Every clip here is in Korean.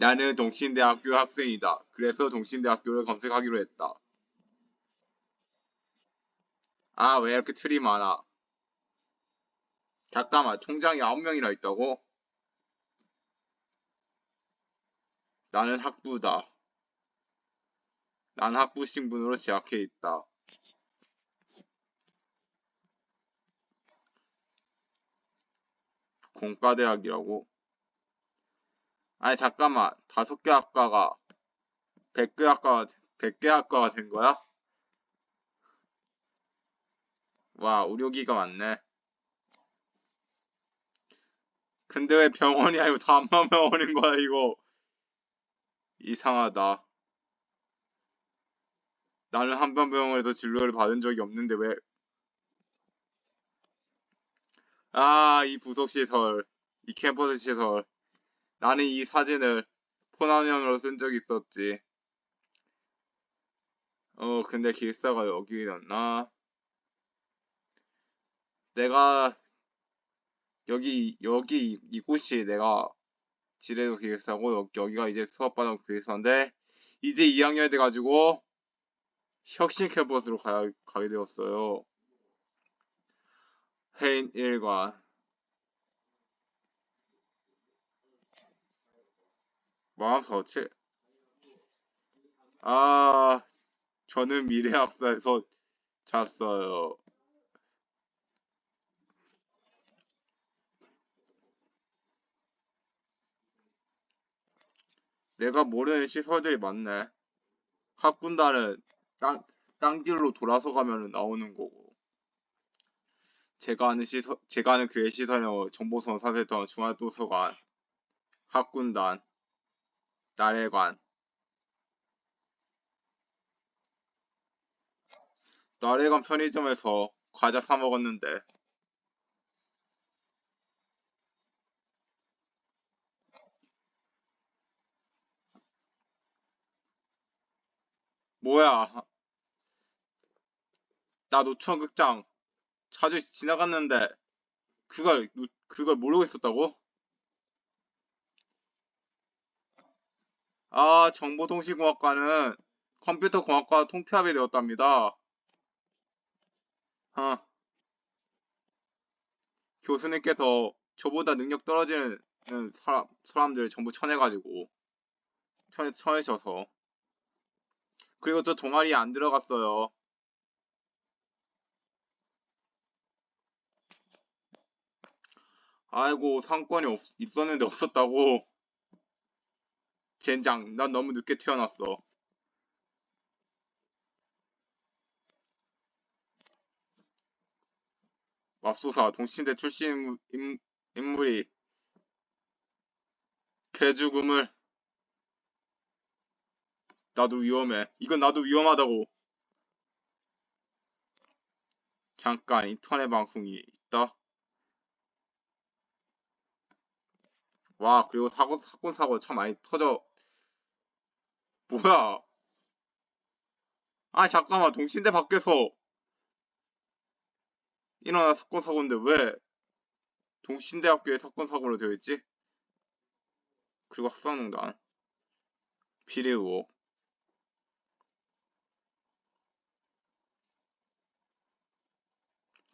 나는 동신대학교 학생이다. 그래서 동신대학교를 검색하기로 했다. 아, 왜 이렇게 틀이 많아? 잠깐만, 총장이 9명이나 있다고? 나는 학부다. 난 학부 신분으로 재학해 있다. 공과대학이라고? 아니 잠깐만 다섯 개 학과가 백 개 학과가 백 개 학과가 된 거야? 와 의료기가 많네. 근데 왜 병원이 아니고 단마병원인 거야 이거? 이상하다. 나는 한방병원에서 진료를 받은 적이 없는데 왜? 아, 이 부속 시설, 이 캠퍼스 시설. 나는 이 사진을 폰화면으로 쓴 적이 있었지. 어, 근데 기획사가 여기였나? 내가 여기 여기 이- 이곳이 내가 지뢰도 기획사고 여, 여기가 이제 수업받은 기획사인데 이제 2학년이 돼가지고 혁신 캠퍼스로 가, 가게 되었어요. 해인 1관 마음 서치 아 저는 미래학사에서 잤어요. 내가 모르는 시설들이 많네. 학군단은 땅, 땅길로 돌아서 가면 나오는 거고. 제가 아는 시설, 제가 아는 그의 시설은 정보선 사세던 중앙도서관, 학군단, 나래관. 나래관 편의점에서 과자 사 먹었는데 뭐야? 나 노천극장 자주 지나갔는데 그걸 노- 그걸 모르고 있었다고? 아, 정보통신공학과는 컴퓨터공학과 통폐합이 되었답니다. 어. 교수님께서 저보다 능력 떨어지는 사람, 사람들 전부 쳐내가지고 쳐, 쳐내셔서 그리고 저 동아리에 안 들어갔어요. 아이고 상권이 없, 있었는데 없었다고. 젠장, 난 너무 늦게 태어났어. 맙소사, 동신대 출신 인물이 개죽음을 나도 위험해. 이건 나도 위험하다고. 잠깐 인터넷 방송이 있다. 와, 그리고 사고, 사건, 사고 참 많이 터져. 뭐야? 아, 잠깐만, 동신대 밖에서 일어난 사건, 사고인데 왜 동신대학교에 사건, 사고로 되어 있지? 그리고 학사농단, 비리 의혹.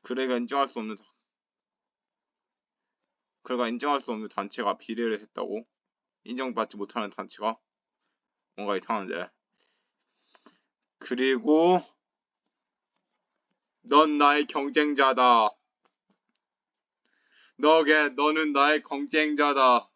그래가 인정할 수 없는, 그래가 인정할 수 없는 단체가 비리를 했다고? 인정받지 못하는 단체가? 뭔가 이상한데. 그리고 넌 나의 경쟁자다. 너게 너는 나의 경쟁자다.